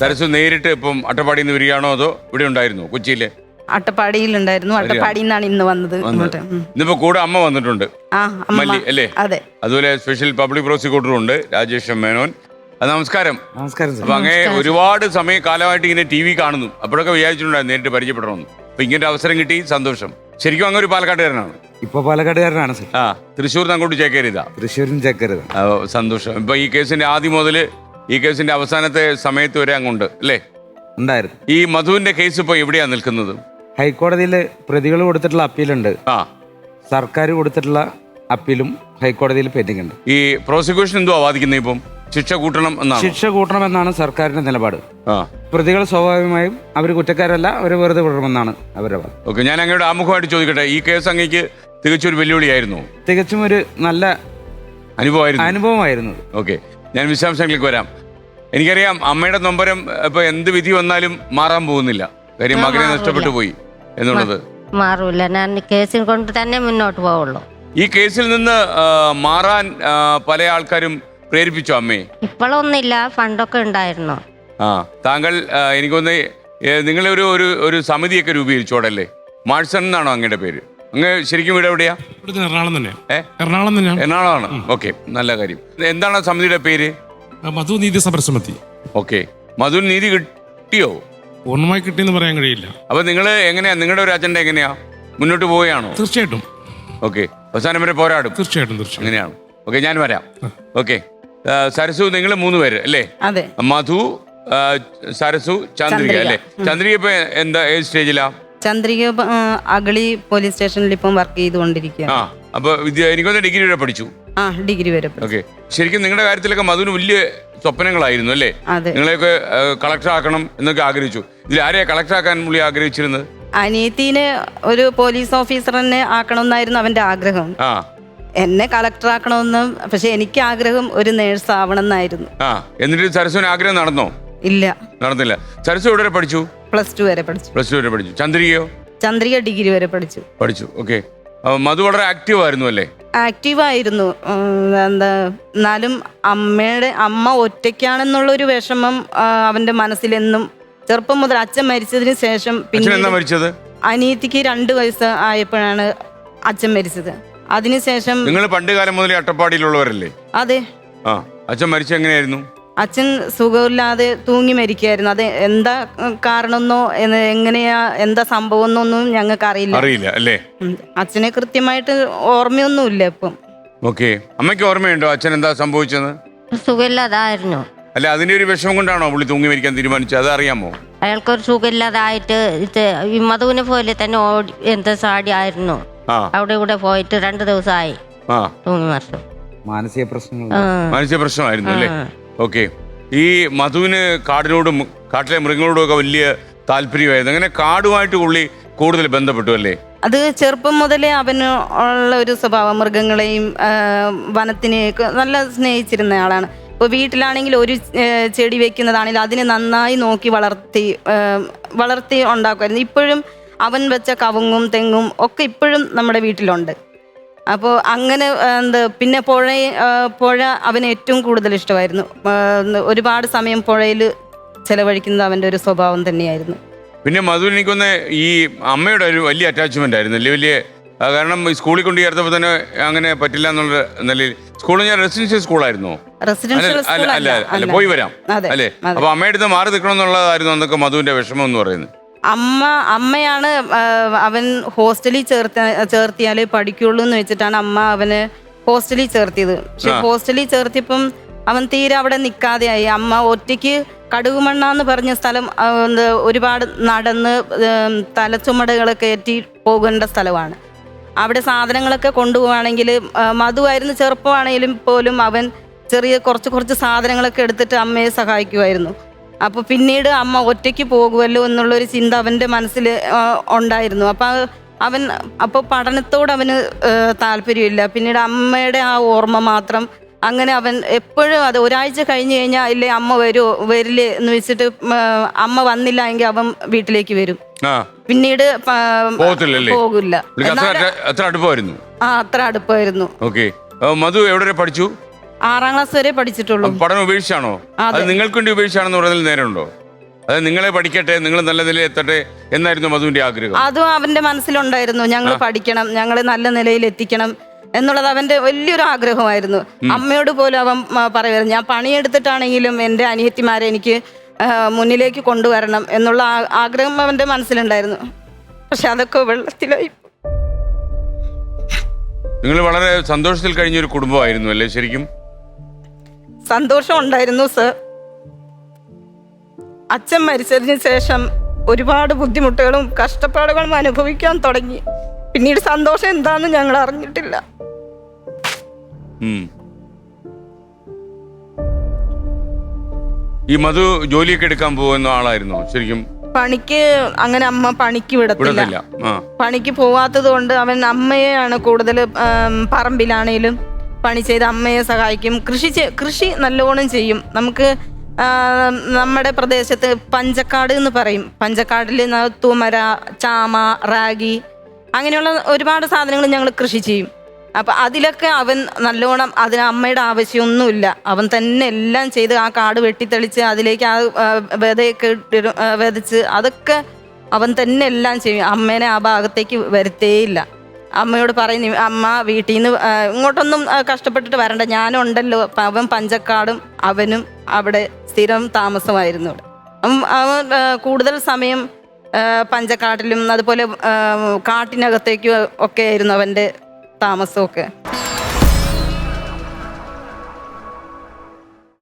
സരസു നേരിട്ട് ഇപ്പം അട്ടപ്പാടിയിൽ നിന്ന് വരികയാണോ അതോ ഇവിടെ ഉണ്ടായിരുന്നു കൊച്ചിയിലെ? അട്ടപ്പാടിയിലുണ്ടായിരുന്നു അട്ടപ്പാടിയിൽ നിന്നാണ് ഇന്ന് വന്നത്. ഇങ്ങോട്ട്. ഉം. ഇന്നിപ്പോ കൂടെ അമ്മ വന്നിട്ടുണ്ട്. ആ അമ്മ. മല്ലി അല്ലേ? അതെ. അതുപോലെ സ്പെഷ്യൽ പബ്ലിക് പ്രോസിക്യൂട്ടറും ഉണ്ട് രാജേഷ് എം മേനോൻ. നമസ്കാരം. നമസ്കാരം അപ്പൊ അങ്ങനെ അങ്ങേ ഒരുപാട് സമയം കാലമായിട്ട് ഇങ്ങനെ ടി വി കാണുന്നു. അപ്പോഴൊക്കെ വിചാരിച്ചിട്ടുണ്ടായിരുന്നു നേരിട്ട് പരിചയപ്പെടണമെന്ന്. അപ്പൊ ഇങ്ങനെ ഒരു അവസരം കിട്ടി സന്തോഷം. ശരിക്കും അങ്ങനെ ഒരു പാലക്കാട്ടുകാരനാണ്. ഇപ്പൊ പാലക്കാടുകാരനാണ് സാർ. ആ തൃശ്ശൂർ അങ്ങോട്ട് ചേക്കരുതാ തൃശ്ശൂരും ചക്കരുത് സന്തോഷം. ഇപ്പൊ ഈ കേസിന്റെ ആദ്യം മുതൽ ഈ കേസിന്റെ അവസാനത്തെ സമയത്ത് വരെ അങ്ങുണ്ട് അല്ലേ? ഉണ്ടായിരുന്നു. ഈ മധുവിന്റെ കേസ് ഇപ്പൊ എവിടെയാ നിൽക്കുന്നത്? ഹൈക്കോടതിയിൽ പ്രതികൾ കൊടുത്തിട്ടുള്ള അപ്പീലുണ്ട്. ആ. സർക്കാർ കൊടുത്തിട്ടുള്ള അപ്പീലും ഹൈക്കോടതിയിൽ പെൻഡിംഗ് ഉണ്ട് ഈ പ്രോസിക്യൂഷൻ എന്തുവാ വാദിക്കുന്നത് ഇപ്പം? ശിക്ഷ കൂട്ടണം എന്നാണ്? ശിക്ഷ കൂട്ടണമെന്നാണ് സർക്കാരിന്റെ നിലപാട്. ആ. പ്രതികൾ സ്വാഭാവികമായും അവർ കുറ്റക്കാരല്ല അവർ വെറുതെ വിടണമെന്നാണ് അവരുടെ വാദം. ഓക്കെ ഞാൻ അങ്ങയുടെ ആമുഖമായിട്ട് ചോദിക്കട്ടെ ഈ കേസ് അങ്ങേക്ക് തികച്ചൊരു വെല്ലുവിളിയായിരുന്നു? തികച്ചും ഒരു നല്ല അനുഭവമായിരുന്നു? അനുഭവമായിരുന്നു. ഓക്കെ. ഞാൻ വിശദാംശങ്ങളിലേക്ക് വരാം. എനിക്കറിയാം അമ്മയുടെ നൊമ്പരം ഇപ്പൊ എന്ത് വിധി വന്നാലും മാറാൻ പോകുന്നില്ല. കാര്യം മകനെ നഷ്ടപ്പെട്ടു പോയി എന്നുള്ളത്. മാറൂല. ഞാൻ കേസിൽ കൊണ്ട് തന്നെ മുന്നോട്ട് പോവുള്ളൂ. ഈ കേസിൽ നിന്ന് മാറാൻ പല ആൾക്കാരും പ്രേരിപ്പിച്ചു അമ്മയെ? ഇപ്പോഴൊന്നുമില്ല. ഫണ്ടൊക്കെ ഉണ്ടായിരുന്നു. ആ താങ്കൾ എനിക്കൊന്ന് നിങ്ങളൊരു നിങ്ങളെ ഒരു ഒരു ഒരു സമിതിയൊക്കെ രൂപീകരിച്ചോടല്ലേ? മാഴ്സൺ എന്നാണോ അങ്ങയുടെ പേര്? അങ്ങ് ശരിക്കും വീട് എവിടെയാ? ഇവിടുത്തെ എറണാകുളം തന്നെ ഏ? എറണാകുളം തന്നെയാണ്. എറണാകുളമാണ് ഓക്കെ നല്ല കാര്യം. എന്താണ് ആ സമിതിയുടെ പേര്? ആ, മധു നീതി സമരസമിതി ഓക്കെ. മധു നീതി കിട്ടിയോ? പൂർണമായി കിട്ടിയെന്ന് പറയാൻ കഴിയില്ല. അപ്പൊ നിങ്ങൾ എങ്ങനെയാ? നിങ്ങളുടെ ഒരു അജണ്ട എങ്ങനെയാ? മുന്നോട്ട് പോവുകയാണോ? തീർച്ചയായിട്ടും. ഓക്കെ. അവസാനം വരെ പോരാടും. തീർച്ചയായിട്ടും തീർച്ചയായിട്ടും. അങ്ങനെയാണ്. ഓക്കെ ഞാൻ വരാം. ഓക്കെ. സരസു നിങ്ങൾ മൂന്ന് പേര് അല്ലേ? അതെ. മധു ആ, സരസു ചന്ദ്രിക ചന്ദ്രിക. അല്ലേ? ചന്ദ്രിക ഇപ്പൊ എന്താ ഏത് സ്റ്റേജിലാ ചന്ദ്രിക അഗളി പോലീസ് സ്റ്റേഷനിൽ ഇപ്പം വർക്ക് ചെയ്തുകൊണ്ടിരിക്കുക ആ അപ്പൊ വിദ്യ എനിക്കൊന്ന് ഡിഗ്രി വരെ പഠിച്ചു. ആ ഡിഗ്രി വരെ പഠിച്ചു. ഓക്കെ. ശരിക്കും നിങ്ങളുടെ കാര്യത്തിലൊക്കെ മധുവിന് വലിയ സ്വപ്നങ്ങളായിരുന്നു അല്ലേ? അതെ. നിങ്ങളെയൊക്കെ കളക്ടർ ആക്കണം എന്നൊക്കെ ആഗ്രഹിച്ചു. ഇതിൽ ആരെയാ കളക്ടർ ആക്കാൻ പുള്ളി ആഗ്രഹിച്ചിരുന്നത്? അനിയത്തിനെ ഒരു പോലീസ് ഓഫീസറിനെ ആക്കണമെന്നായിരുന്നു അവന്റെ ആഗ്രഹം. ആ. എന്നെ കളക്ടർ ആക്കണമെന്നും പക്ഷെ എനിക്ക് ആഗ്രഹം ഒരു നേഴ്സ് ആവണം എന്നായിരുന്നു ആ. എന്നിട്ട് സരസ്വന് ആഗ്രഹം നടന്നോ? ഇല്ല. നടന്നില്ല. സരസ്വ എവിടെ വരെ പഠിച്ചു? പ്ലസ് ടു വരെ പഠിച്ചു. പ്ലസ് ടു വരെ പഠിച്ചു. ചന്ദ്രികയോ? ചന്ദ്രിക ഡിഗ്രി വരെ പഠിച്ചു. പഠിച്ചു. ഓക്കെ. മധു വളരെ ആക്റ്റീവ് ആയിരുന്നു അല്ലേ? ആക്റ്റീവ് ആയിരുന്നു. എന്താ എന്നാലും അമ്മയുടെ അമ്മ ഒറ്റയ്ക്കാണെന്നുള്ള ഒരു വിഷമം അവന്റെ മനസ്സിലെന്നും ചെറുപ്പം മുതൽ അച്ഛൻ മരിച്ചതിന് ശേഷം പിന്നെ മരിച്ചത്? അനിയത്തിക്ക് രണ്ട് വയസ്സ് ആയപ്പോഴാണ് അച്ഛൻ മരിച്ചത്. അതിനുശേഷം നിങ്ങൾ പണ്ട് കാലം മുതലേ അട്ടപ്പാടിയിലുള്ളവരല്ലേ? അതെ. അച്ഛൻ മരിച്ച എങ്ങനെയായിരുന്നു അച്ഛൻ സുഖമില്ലാതെ തൂങ്ങി മരിക്കുകയായിരുന്നു അത് എന്താ കാരണമെന്നോ എങ്ങനെയാ എന്താ സംഭവം എന്നൊന്നും ഞങ്ങൾക്ക് അറിയില്ല അറിയില്ല അല്ലേ അച്ഛനെ കൃത്യമായിട്ട് ഓർമ്മയൊന്നുമില്ല ഇപ്പം. ഓക്കെ. അമ്മയ്ക്ക് ഓർമ്മയുണ്ടോ? അച്ഛൻ എന്താ സംഭവിച്ചത് സുഖമില്ലാതായിരുന്നു. അല്ല അതിന്റെ ഒരു വിഷമം കൊണ്ടാണോ പുള്ളി തൂങ്ങി മരിക്കാൻ തീരുമാനിച്ചത്? അത് അറിയാമോ? അയാൾക്കൊരു സുഖമില്ലാതായിട്ട് ഇത് ഈ മധുവിനെ പോലെ തന്നെ ഓടി എന്താ സാടി ആയിരുന്നു. ആ. അവിടെ ഇവിടെ പോയിട്ട് രണ്ട് ദിവസമായി ആ. തൂങ്ങി മറിച്ചു മാനസിക പ്രശ്നങ്ങൾ. മാനസിക പ്രശ്നമായിരുന്നു അല്ലേ. ഓക്കെ. ഈ മധുവിന് കാടിനോടും കാട്ടിലെ മൃഗങ്ങളോടും ഒക്കെ വലിയ താല്പര്യമായിരുന്നു. അങ്ങനെ കാടുമായിട്ട് പുള്ളി കൂടുതൽ ബന്ധപ്പെട്ടു അല്ലേ? അത് ചെറുപ്പം മുതലേ അവന് ഉള്ള ഒരു സ്വഭാവം മൃഗങ്ങളെയും വനത്തിനെയൊക്കെ നല്ല സ്നേഹിച്ചിരുന്ന ആളാണ്. ഇപ്പോൾ വീട്ടിലാണെങ്കിൽ ഒരു ചെടി വെക്കുന്നതാണെങ്കിൽ അതിനെ നന്നായി നോക്കി വളർത്തി വളർത്തി ഉണ്ടാക്കുമായിരുന്നു. ഇപ്പോഴും അവൻ വെച്ച കവുങ്ങും തെങ്ങും ഒക്കെ ഇപ്പോഴും നമ്മുടെ വീട്ടിലുണ്ട്. അപ്പോൾ അങ്ങനെ എന്ത് പിന്നെ പുഴ പുഴ അവന് ഏറ്റവും കൂടുതൽ ഇഷ്ടമായിരുന്നു. ഒരുപാട് സമയം പുഴയിൽ ചെലവഴിക്കുന്നത് അവന്റെ ഒരു സ്വഭാവം തന്നെയായിരുന്നു. പിന്നെ മധു എനിക്കൊന്ന് ഈ അമ്മയുടെ ഒരു വലിയ അറ്റാച്ച്മെന്റ് ആയിരുന്നു. അല്ലേ വലിയ ആ, കാരണം സ്കൂളിൽ കൊണ്ട് ചേർത്തപ്പോൾ തന്നെ അങ്ങനെ പറ്റില്ല എന്നുള്ള നിലയിൽ. സ്കൂളിൽ ഞാൻ റെസിഡൻഷ്യൽ സ്കൂളായിരുന്നു അല്ല അല്ല പോയി വരാം. അല്ലേ. അപ്പൊ അമ്മയുടെ അടുത്ത് മാറി നിൽക്കണം എന്നുള്ളതായിരുന്നു അന്നൊക്കെ മധുവിന്റെ വിഷമം എന്ന് പറയുന്നത്. അമ്മ അമ്മയാണ് അവൻ ഹോസ്റ്റലിൽ ചേർത്ത ചേർത്തിയാലേ പഠിക്കുള്ളൂ എന്ന് വെച്ചിട്ടാണ് അമ്മ അവന് ഹോസ്റ്റലിൽ ചേർത്തിയത്. പക്ഷെ. ഹോസ്റ്റലിൽ ചേർത്തിയപ്പം അവൻ തീരെ അവിടെ നിൽക്കാതെയായി അമ്മ ഒറ്റയ്ക്ക് കടുകുമണ്ണ എന്ന് പറഞ്ഞ സ്ഥലം എന്താ ഒരുപാട് നടന്ന് തലച്ചുമടകളൊക്കെ തലച്ചുമടുകളൊക്കെ ഏറ്റി പോകേണ്ട സ്ഥലമാണ്. അവിടെ സാധനങ്ങളൊക്കെ കൊണ്ടുപോവാണെങ്കിൽ മധുവായിരുന്നു ചെറുപ്പമാണെങ്കിലും പോലും അവൻ ചെറിയ കുറച്ച് കുറച്ച് സാധനങ്ങളൊക്കെ എടുത്തിട്ട് അമ്മയെ സഹായിക്കുമായിരുന്നു. അപ്പോൾ പിന്നീട് അമ്മ ഒറ്റയ്ക്ക് പോകുമല്ലോ എന്നുള്ളൊരു ചിന്ത അവന്റെ മനസ്സിൽ ഉണ്ടായിരുന്നു. അപ്പോൾ അവൻ അപ്പോൾ പഠനത്തോട് അവന് താല്പര്യമില്ല. പിന്നീട് അമ്മയുടെ ആ ഓർമ്മ മാത്രം അങ്ങനെ അവൻ എപ്പോഴും അത് ഒരാഴ്ച കഴിഞ്ഞ് കഴിഞ്ഞാൽ ഇല്ലേ അമ്മ വരുമോ വരില്ലേ എന്ന് വെച്ചിട്ട് അമ്മ വന്നില്ല എങ്കിൽ അവൻ വീട്ടിലേക്ക് വരും. പിന്നീട്? പോകില്ല അത്ര അടുപ്പമായിരുന്നു ആ അത്ര അടുപ്പമായിരുന്നു ഓക്കെ. മധു എവിടെ പഠിച്ചു? ആറാം ക്ലാസ് വരെ പഠിച്ചിട്ടുള്ളൂ. പഠനം ഉപേക്ഷിച്ചാണോ? അതെ. അത് നിങ്ങൾക്ക് വേണ്ടി ഉപേക്ഷിച്ചാണെന്ന് പറഞ്ഞാൽ നേരമുണ്ടോ? അതായത് നിങ്ങളെ പഠിക്കട്ടെ നിങ്ങൾ നല്ല നിലയിൽ എത്തട്ടെ എന്നായിരുന്നു മധുവിന്റെ ആഗ്രഹം. അതും അവന്റെ മനസ്സിലുണ്ടായിരുന്നു. ഞങ്ങൾ പഠിക്കണം ഞങ്ങൾ നല്ല നിലയിൽ എത്തിക്കണം എന്നുള്ളത് അവന്റെ വലിയൊരു ആഗ്രഹമായിരുന്നു. അമ്മയോട് പോലും അവൻ പറയുമായിരുന്നു ഞാൻ പണിയെടുത്തിട്ടാണെങ്കിലും എന്റെ അനിയത്തിമാരെ എനിക്ക് മുന്നിലേക്ക് കൊണ്ടുവരണം എന്നുള്ള ആഗ്രഹം അവന്റെ മനസ്സിലുണ്ടായിരുന്നു. പക്ഷെ അതൊക്കെ വെള്ളത്തിലായി നിങ്ങൾ വളരെ സന്തോഷത്തിൽ കഴിഞ്ഞ ഒരു കുടുംബമായിരുന്നു അല്ലേ ശരിക്കും? സന്തോഷം ഉണ്ടായിരുന്നു സർ. അച്ഛൻ മരിച്ചതിന് ശേഷം ഒരുപാട് ബുദ്ധിമുട്ടുകളും കഷ്ടപ്പാടുകളും അനുഭവിക്കാൻ തുടങ്ങി. പിന്നീട് സന്തോഷം എന്താണെന്ന് ഞങ്ങൾ അറിഞ്ഞിട്ടില്ല. ഈ മധു ജോലിയൊക്കെ എടുക്കാൻ പോകുന്ന ആളായിരുന്നു? ശരിക്കും പണിക്ക് അങ്ങനെ അമ്മ പണിക്ക് വിടത്തില്ല. വിടത്തില്ല. പണിക്ക് പോവാത്തത് കൊണ്ട് അവൻ അമ്മയെയാണ് കൂടുതൽ പറമ്പിലാണേലും പണി ചെയ്ത് അമ്മയെ സഹായിക്കും. കൃഷി കൃഷി നല്ലോണം ചെയ്യും. നമുക്ക് നമ്മുടെ പ്രദേശത്ത് പഞ്ചക്കാട് എന്ന് പറയും. പഞ്ചക്കാടിൽ തൂമര ചാമ റാഗി അങ്ങനെയുള്ള ഒരുപാട് സാധനങ്ങൾ ഞങ്ങൾ കൃഷി ചെയ്യും. അപ്പം അതിലൊക്കെ അവൻ നല്ലോണം അതിന് അമ്മയുടെ ആവശ്യമൊന്നുമില്ല. അവൻ തന്നെ എല്ലാം ചെയ്ത് ആ കാട് വെട്ടിത്തെളിച്ച് അതിലേക്ക് ആ വിതയൊക്കെ വിതച്ച് അതൊക്കെ അവൻ തന്നെ എല്ലാം ചെയ്യും. അമ്മേനെ ആ ഭാഗത്തേക്ക് വരുത്തേയില്ല. അമ്മയോട് പറയും അമ്മ വീട്ടിൽ നിന്ന് ഇങ്ങോട്ടൊന്നും കഷ്ടപ്പെട്ടിട്ട് വരണ്ട. ഞാനുണ്ടല്ലോ. അവൻ പഞ്ചക്കാടും അവനും അവിടെ സ്ഥിരം താമസമായിരുന്നു അവൻ കൂടുതൽ സമയം പഞ്ചക്കാട്ടിലും അതുപോലെ കാട്ടിനകത്തേക്കും ഒക്കെ ആയിരുന്നു അവന്റെ താമസമൊക്കെ.